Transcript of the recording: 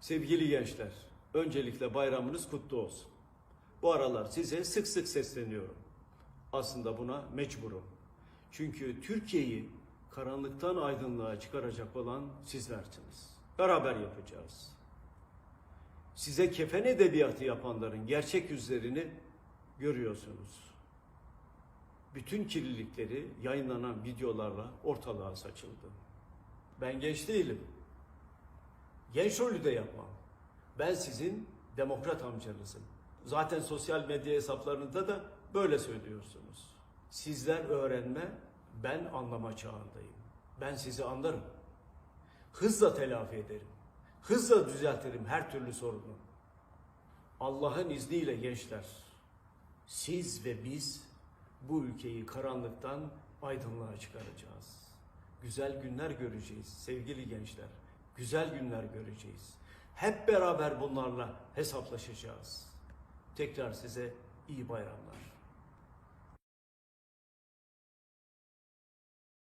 Sevgili gençler, öncelikle bayramınız kutlu olsun. Bu aralar size sık sık sesleniyorum. Aslında buna mecburum. Çünkü Türkiye'yi karanlıktan aydınlığa çıkaracak olan sizlersiniz. Beraber yapacağız. Size kefen edebiyatı yapanların gerçek yüzlerini görüyorsunuz. Bütün kirlilikleri yayınlanan videolarla ortalığa saçıldı. Ben genç değilim. Genç rolü de yapmam. Ben sizin demokrat amcanızım. Zaten sosyal medya hesaplarında da böyle söylüyorsunuz. Sizler öğrenme, ben anlama çağındayım. Ben sizi anlarım. Hızla telafi ederim. Hızla düzeltirim her türlü sorunu. Allah'ın izniyle gençler, siz ve biz bu ülkeyi karanlıktan aydınlığa çıkaracağız. Güzel günler göreceğiz sevgili gençler. Güzel günler göreceğiz. Hep beraber bunlarla hesaplaşacağız. Tekrar size iyi bayramlar.